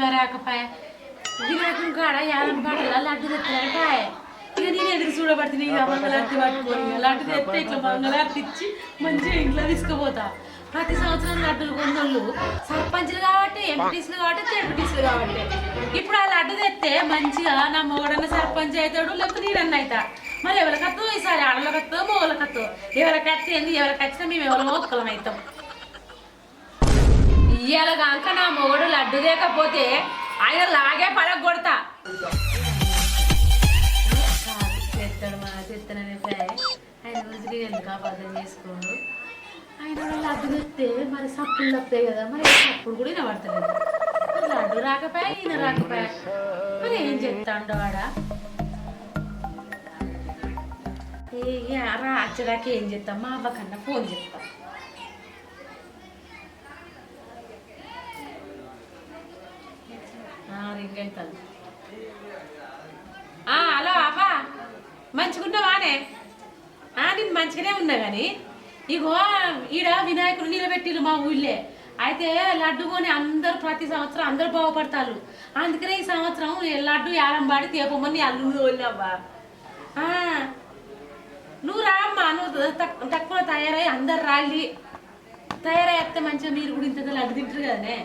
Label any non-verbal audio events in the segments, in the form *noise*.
ఇంకా రాకపోయా వినాయకుని కాడ యాదం లడ్డు తెస్తారట ఇక నేను ఎదురు చూడబడుతుంది ఇక మంగళారతి పట్టుకొని లడ్డు తెస్తే ఇట్లా మంగళారతి ఇచ్చి మంచిగా ఇంట్లో తీసుకుపోతా. ప్రతి సంవత్సరం లడ్డులు కొందళ్ళు సర్పంచ్లు కాబట్టి ఎంపీటీసీలు కాబట్టి జెడ్పీటీసీలు కాబట్టి. ఇప్పుడు ఆ లడ్డు తెస్తే మంచిగా నా మొగడన్న సర్పంచ్ అవుతాడు లేకపోతే నేనన్న అవుతా. మరి ఎవరికత్తో ఈసారి ఆడలకత్తో మొగలకత్తో ఎవరికత్తే ఏంది? ఎవరికచ్చినా మేము ఎవరో ఒక్కలం అవుతాం. ఇయ్యాల కాక నా మొగుడు లడ్డు లేకపోతే ఆయన లాగే పడగొడతా. చెత్తడు మా చెత్తననే ఆయన రోజులు ఎందుకు అబద్ధం చేసుకోడు ఆయన కూడా లడ్డు తెస్తే మరి సప్పులు తప్పాయి కదా మరి ఏ సప్పుడు కూడా వినబడతలేదు లడ్డు రాకపోయా ఈయన రాకపోయా మరి ఏం చెప్తాండు వాడ ఏ రా అచ్చదాకా ఏం చెప్తాం? మా అవ్వ కన్నా ఫోన్ చెప్తాం. రింగ్ హలో అవ్వా. మంచిగున్నావానే? నేను మంచిగానే ఉన్నా కానీ ఇగో ఈడ వినాయకుడు నిలబెట్టిరు మా ఊళ్ళే. అయితే లడ్డు కొని అందరు ప్రతి సంవత్సరం అందరు బాగుపడతారు అందుకనే ఈ సంవత్సరం లడ్డు యాలంబాడి తేపమని అల్లు వెళ్ళావా నువ్వు రామ్మా నువ్వు తక్కువ తయారై అందరు రాళ్ళి. వస్తే మంచిగా మీరు కూడా ఇంత లడ్డు తింటారు కదనే.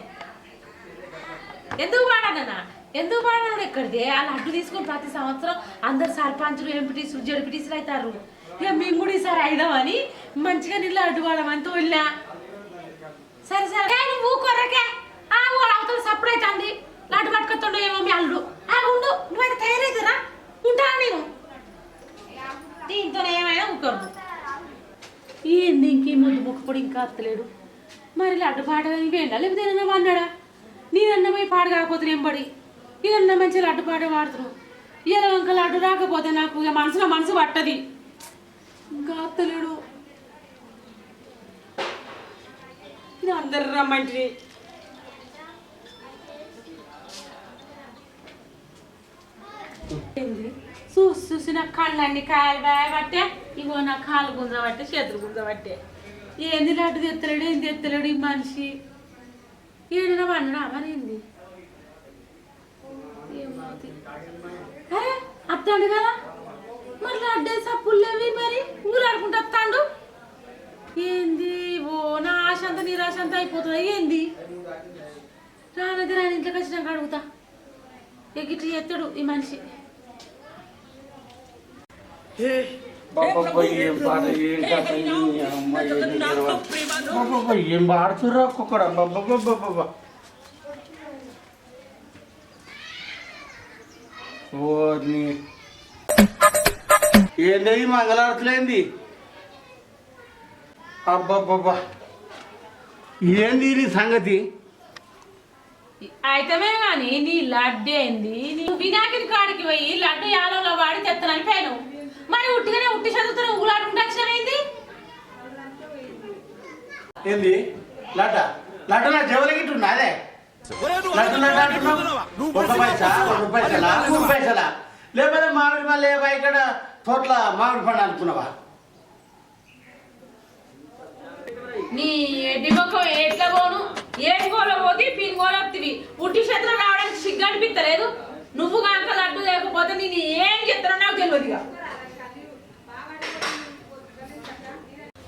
ఎందుకు పాడానన్నా ఎందుకు పాడాను ఎక్కడిది ఆ లడ్డు తీసుకొని ప్రతి సంవత్సరం అందరు సర్పంచులు ఎంపీటీసులు జడ్పీటీసులు అవుతారు. ఇక మేము కూడా ఈసారి అయిదామని మంచిగా నీళ్ళు లడ్డు పాడమని తోలినా. సరే సరే. నువ్వు కొరకే ఆ అవతల సప్పుడు అవుతుంది లడ్డు పట్టుకొస్తుండో ఏమో మీ అల్లుడు. ఆ ఉండు. నువ్వైతే తయారైతురా ఉంటా నేను దీంతో ఏమైనా ఊకరు ఏంది ఇంకే ముందు ముక్కపొడి ఇంకా అత్తలేడు. మరి లడ్డు పాట ఇవేండా లేకపోతే ఏదన్నా అన్నాడా నేనన్న పోయి పాడు కాకపోతే నేను పడి. నేనన్న మంచి లడ్డు పాడే పాడుతున్నావు ఇలా ఇంకా లడ్డు రాకపోతే నాకు ఇక మనసులో మనసు పట్టది. ఇంకా అత్తలేడు. అందరు రమ్మంటి. ఏంది? చూసి చూసి నా కళ్ళన్ని కాయలు బాయబట్టే ఇగో నా కాలు గుంజబట్టే చేతులు గుంజబట్టే ఏంది లడ్డు తెత్తలేడు ఏంది తెత్తలేడు ఈ మనిషి? ఏడైనా వండడా మరి ఏంది? అరే అత్తాడు కదా? మరి అడ్డే సప్పులు లేవి మరి? ఊరాడుకుంటూ వస్తాడు? ఏంది? ఓ నా ఆశ అంత నిరాశ అంతా అయిపోతుంది? ఏంది? రానది రాని ఇంట్లోకి వచ్చినాక అడుగుతా. ఎగిటి ఎత్తడు ఈ మనిషి? ఏం పాట ఏం కథ ఈ ఏం బాబా ఏం పాడుతుర్రా ఒక్కొక్కడు బాబా ఓర్ని ఏంది మంగళారతులేంది అబ్బాబ్బా ఏంది నీ సంగతి అయితే కానీ నీ లడ్డు ఏంది? నీ వినాయకుడి కాడికి పోయి లడ్డు యాలంలో వాడి తెత్తనని పేను మరి ఉట్టిగానే ఉట్టి చదువుతున్న అక్షరమైంది ఏంది? లడ్డ లడ్డ నా జవలగిట్టు ఉన్నదే లడ్డు లడ్డు అంటున్నావు. ఒక పైసా? రెండు పైసలా? మూడు పైసలా? లేకపోతే మామిడి మళ్ళీ ఇక్కడ తోటల మామిడి పండు అనుకున్నావా? నీ ఎడ్డి మొక్కం ఎట్లా పోను? ఏం గోల పోతే పిన్ గోల వస్తుంది ఉట్టి చేతులు రావడానికి సిగ్గు అనిపిస్తలేదు నువ్వు కనుక లడ్డు లేకపోతే నేను ఏం చెప్తానో నాకు తెలియదు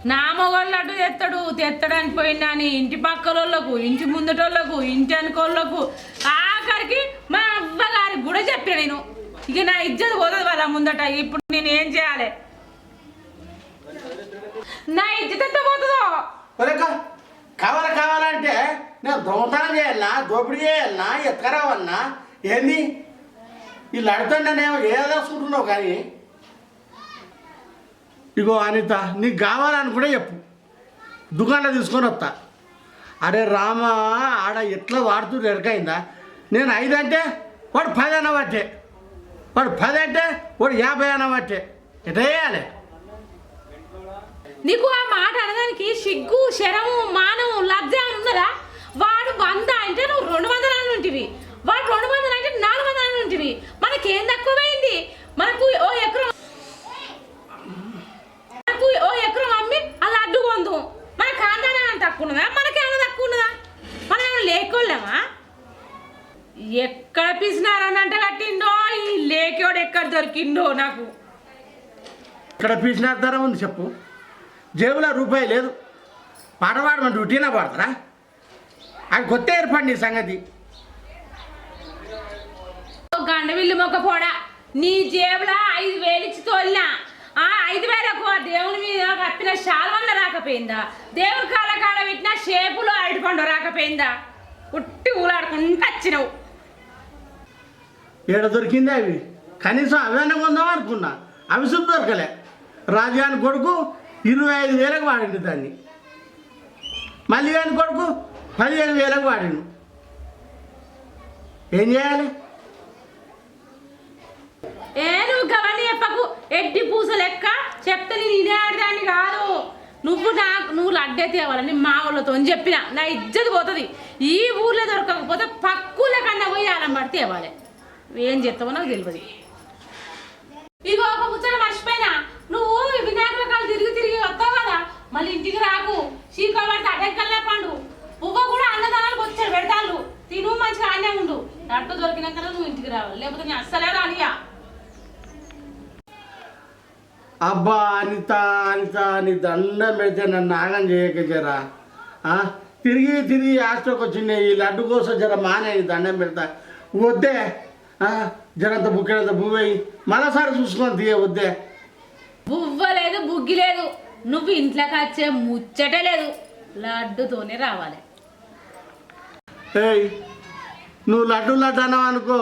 నా మొగోళ్ళు లడ్డు తెస్తాడు తెత్తడానికి పోయినా అని ఇంటి పక్కలోళ్ళకు ఇంటి ముందటోళ్ళకు ఇంటి అనుకోళ్ళకు ఆఖరికి మా అవ్వగారికి కూడా చెప్పిన నేను. ఇక నా ఇజ్జత పోతుంది కదా ముందట. ఇప్పుడు నేను ఏం చేయాలి? నా ఇజ్జత ఎంత పోతుందో? ఒరేక కావాలంటే నేను దొంగతనం చేయాలన్నా దోపిడీ చేయాలన్నా ఎత్తుకరావన్నా ఏంది? ఈ ఏదో ఏదలుచుకుంటున్నావు కానీ ఇగో అనిత నీకు కావాలనుకుంటే చెప్పు. దుకాణంలో తీసుకొని వస్తా. అరే రామ ఆడ ఎట్లా వాడుతూ ఎరకైందా? నేను ఐదు అంటే వాడు పది అన్న వాడు పది అంటే వాడు యాభై అన్న బట్టే ఎట్లా చేయాలి? నీకు ఆ మాట అనడానికి సిగ్గు శరము మానం లజ్జ అని ఉన్నదా? వాడు వంద అంటే నువ్వు రెండు వందల అని ఉంటివి వాడు రెండు వందలు అంటే నాలుగు వందలు అని ఉంటివి మనకేం తక్కువైంది? మనకు ఓ ఎకరం మనకు ఓ ఎకరం అమ్మి అలా అడ్డు పొందు మన కాంతాన తక్కువ ఉన్నదా మనకేమైనా తక్కువ ఉన్నదా మనం ఏమైనా లేకోలేమా దొరికిండో నాకు. ఇక్కడ పీచినార్థరం ఉంది చెప్పు. జేబులో రూపాయి లేదు. పాట పాడమంటే ఉట్టినా పాడతారా? అది కొత్త ఏర్పడి నీ సంగతి. గండవిల్లు మొక్క పోడా. నీ జేబులో ఐదు వేలు ఇచ్చి తోలినా. ఆ ఐదు వేలకు ఆ దేవుని మీద కప్పిన శాల్వన్న రాకపోయిందా? దేవుని కాళ్ళ కాడ పెట్టిన షేపులో అరటిపండు రాకపోయిందా? పుట్టి ఊలాడుకుంటూ వచ్చినావు. ఏడ దొరికింది అవి? కనీసం అవన్నీ కొందాం అనుకున్నా. అవి సుద్ధ దొరకలే. రాజాని కొడుకు ఇరవై ఐదు వేలకు వాడిండు దాన్ని. మళ్ళీ కొడుకు పదిహేను వేలకు వాడిండు. ఏం చేయాలి? ఏ నువ్వు గవని చెప్పకు. ఎడ్డి పూస లెక్క చెప్తే నేను ఇదే ఆడదాన్ని కాదు. నువ్వు నాకు నువ్వు లడ్డే తేవాలని మా వాళ్ళతో అని చెప్పిన. నా ఇజ్జత్ పోతుంది. ఈ ఊర్లో దొరకకపోతే పక్కుల కన్నా పోయి ఆలం పడితే తేవాలి. ఏం చేస్తావో నాకు తెలియదు. ఇగో ఒక ముచ్చట మర్చిపోయినా. నువ్వు వినాయకుల కాళ్ళు తిరిగి తిరిగి వస్తావు కదా మళ్ళీ ఇంటికి రాకు. చీకలు పడితే అడ్డంకల్లా పండు. పువ్వు కూడా అన్నదానాలకు వచ్చాడు పెడతాళ్ళు. తిను మంచిగా ఆనే ఉండు. నట్టు దొరికినాక నువ్వు ఇంటికి రావాలి లేకపోతే నేను అస్సలే రానియా అబ్బా అనిత అనిత నీ దండం పెడితే నన్ను నాగం చేయక జరా. ఆ? తిరిగి తిరిగి హాస్టల్కి వచ్చింది. ఈ లడ్డు కోసం జర మానే దండం పెడతా. వద్దే. జరంత బుక్కేంత భూమి మరోసారి చూసుకొని తీయ వద్దే. బువ్వ లేదు బుగ్గి లేదు నువ్వు ఇంట్లోకి వచ్చే ముచ్చటే లేదు. లడ్డుతోనే రావాలి. ఏయ్ నువ్వు లడ్డు లడ్డు అన్నావు అనుకో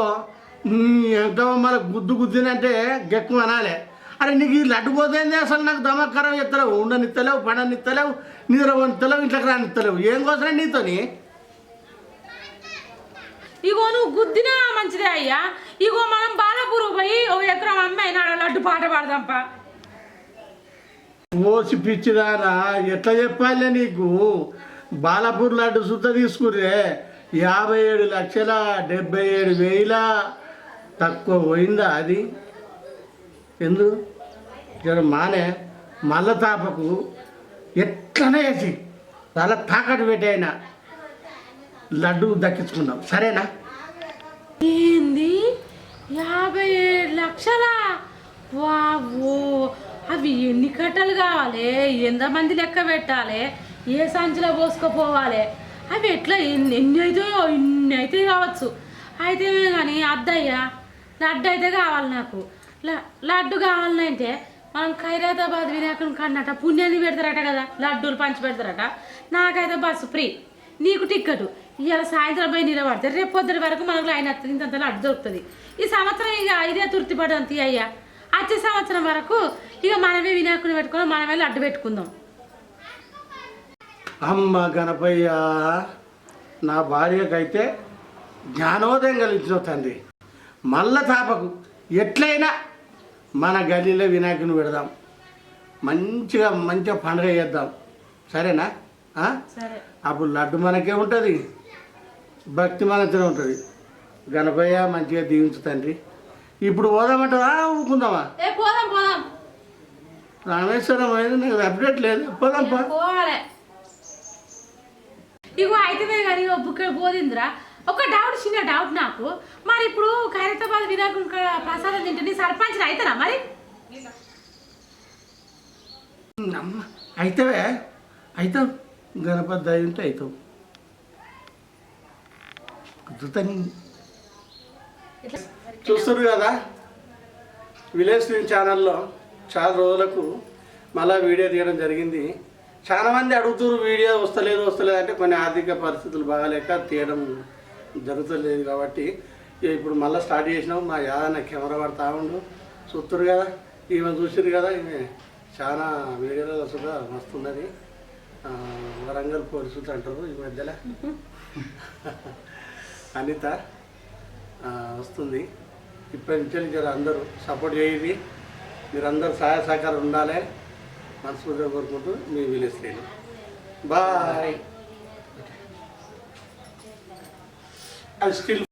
ఎంత మన గుద్దు గుద్దినంటే గెక్కు అనాలే. అరే నీకు ఈ లడ్డు పోతేంది అసలు? నాకు దమక్కరం ఎత్తలేవు ఉండనిత్తలేవు పడనిత్తలేవు నిద్ర వంతలేవు ఇంట్లోకి రానిత్తలేవు. ఏం కోసం నీతోని? ఇగో నువ్వు గుద్దినా మంచిదే అయ్యా. ఇగో మనం బాలపూర్ పోయి ఓ ఎకరం అమ్మాయి నాడ లడ్డు పాట పాడదాంపా. ఓసి పిచ్చిదానా ఎట్లా చెప్పాలే నీకు? బాలాపూర్ లడ్డు సుத்த తీసుకురే యాభై ఏడు లక్షల డెబ్బై ఏడు వేల. తక్కువ పోయిందా అది? ఎందు? జర మానే మల్ల తాపకు ఎట్లనే వేసి చాలా తాకట్టు పెట్టైనా లడ్డు దక్కించుకున్నాం. సరేనా? ఏంది? యాభై ఏడు లక్షలా? వావో అవి ఎన్ని కట్టలు కావాలి? ఎంతమంది లెక్క పెట్టాలి? ఏ సంచిలో పోసుకుపోవాలి? అవి ఎట్లా ఎన్ని ఎన్ని అవుతాయో ఇన్ని అయితే కావచ్చు. అయితే కానీ అద్దయ్యా లడ్డు అయితే కావాలి నాకు. ల- లడ్డు కావాలంటే మనం ఖైరాబాద్ వినాయకుని కన్నట పుణ్యాన్ని పెడతారట కదా లడ్డూలు పంచి పెడతారట. నాకైతే బస్సు ఫ్రీ. నీకు టిక్కెట్. ఇవాళ సాయంత్రం పోయి నిలబడితే రేపు పొద్దున వరకు మనకు లైన్ వస్తుంది ఇంత లడ్డు దొరుకుతుంది. ఈ సంవత్సరం ఇక ఐదే తుర్తి పడంతి అయ్యా. వచ్చే సంవత్సరం వరకు ఇక మనమే వినాయకుని పెట్టుకొని మనమే లడ్డు పెట్టుకుందాం. అమ్మ గణపయ్య నా భార్యకైతే జ్ఞానోదయం కలిగించిన తండ్రి మల్ల తాపకు ఎట్లయినా మన గల్లీలో వినాయకుని పెడదాం. మంచిగా మంచిగా పండుగ చేద్దాం. సరేనా? అప్పుడు లడ్డు మనకే ఉంటుంది. భక్తి మనతోనే ఉంటుంది. గణపయ్య మంచిగా దీవించు తండ్రి. ఇప్పుడు పోదామంటావా? ఊకుందామా ఏ పోదాం పోదాం. రామేశ్వరం అనేది నాకు అప్డేట్ లేదు. పోదాం పో. పోవాలి. ఇగో అయితే కానీ బుక్క పోదిందిరా. ఒక డౌట్ చిన్న డౌట్ నాకు. మరి ఇప్పుడు ఖైరతాబాద్ వినాయకుని కాడ ప్రసాదం తింటే నీ సర్పంచ్ అవుతారా మరి? అయితేవే. అవుతావు గణపతి దయ ఉంటే అవుతావు కుదురుతాని చూస్తారు కదా? విలేజ్ న్యూస్ ఛానల్లో చాలా రోజులకు మళ్ళా వీడియో తీయడం జరిగింది. చాలా మంది అడుగుతున్నారు వీడియో వస్తలేదు వస్తలేదు అంటే కొన్ని ఆర్థిక పరిస్థితులు బాగాలేక తీయడం జరుగుతలేదు కాబట్టి ఇప్పుడు మళ్ళీ స్టార్ట్ చేసినాం. మా యాదన్న కెమెరా పడతా ఉండు. చూస్తారు కదా? ఈమె చూసారు కదా? ఈమె చాలా వీడియోలో సుధా వస్తున్నది ఆ, వరంగల్ పోలీసులు అంటారు ఈ మధ్యలో. *laughs* అనిత వస్తుంది. ఇప్పటి నుంచి అందరూ సపోర్ట్ చేయండి. మీరందరూ సహాయ సహకారం ఉండాలి. మనస్ఫూర్తిగా కోరుకుంటూ మీ విలేజ్ బాయ్ అది స్టిల్